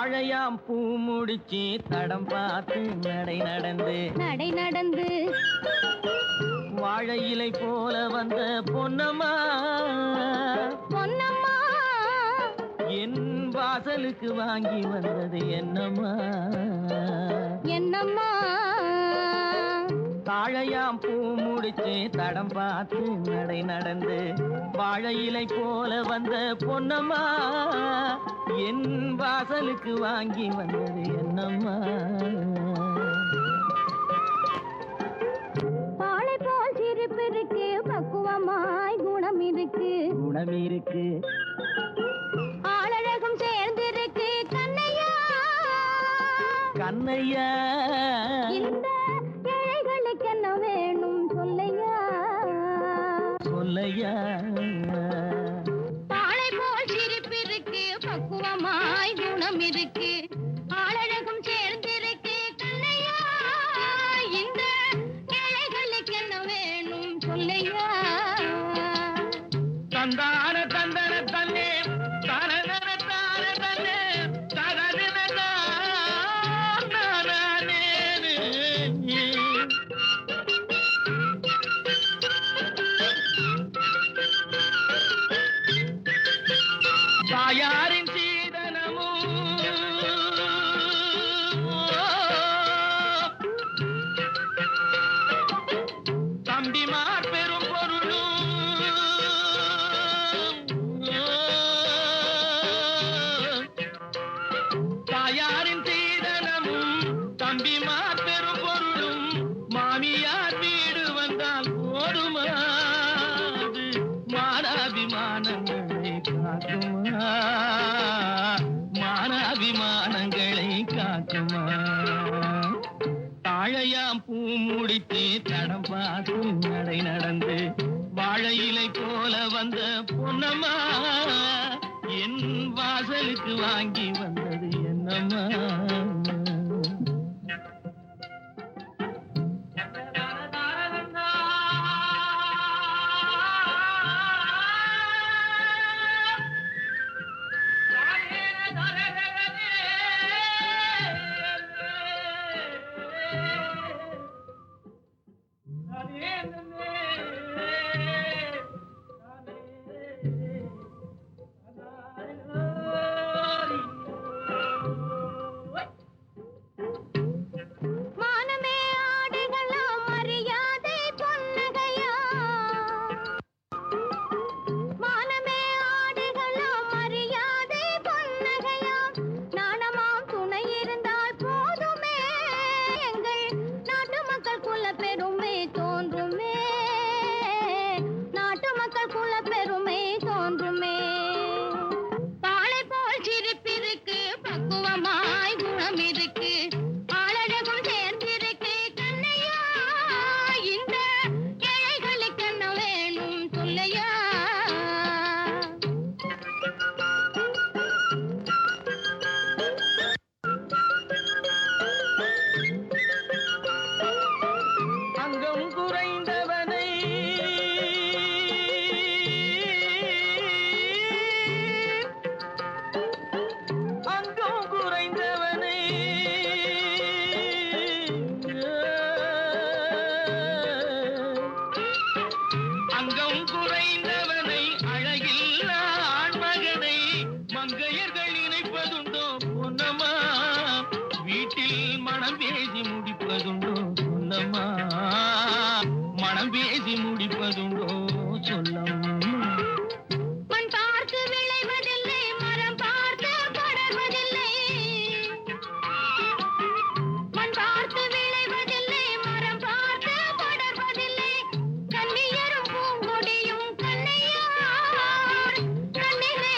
தாழையாம் பூ முடிச்சு தடம் பார்த்து நடை நடந்து. நடை நடந்து. வாழை இலை போல வந்த பொன்னம்மா. பொன்னம்மா. என் வாசலுக்கு வாங்கி வந்தது என்னம்மா. என்னம்மா. தாழையாம் பூ முடிச்சு தடம் பார்த்து நடை நடந்து வாழை இலை போல வந்த பொன்னம்மா என் வாசலுக்கு வாங்கி வந்தது என்னம்மா. பாலை போல் சிரிப்பு இருக்கு பக்குவமாய் குணம் இருக்கு. குணம் இருக்கு. ஆளழகும் சேர்ந்திருக்கு கண்ணையா. கண்ணையா. இந்த சொல்லையா பாலை போல் சிரிப்பிருக்கு பக்குவமாய் குணம் இருக்கு. आया வாழை போல வந்த பொன்னம்மா. என் வாசலுக்கு வாங்கி வந்தது என்னம்மா. மனம் பேசி முடிப்பதுண்டோ சொல்லம்மா. மண் பார்த்து விளைவதில்லை மரம் பார்த்து படர்வதில்லை. மண் பார்த்து விளைவதில்லை மரம் பார்த்து படர்வதில்லை. கண்ணியரும் பூங்கொடியும் கண்ணையார். கண்ணிலே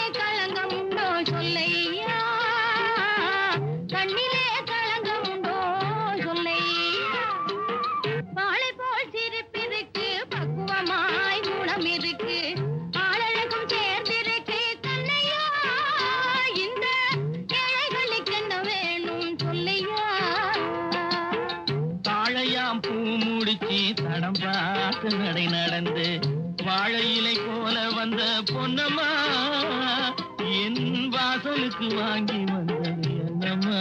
முடிச்சு தடம் பார்த்து நடை நடந்து வாழை இலை போல வந்த பொன்னம்மா என் வாசலுக்கு வாங்கி வந்தது என்னம்மா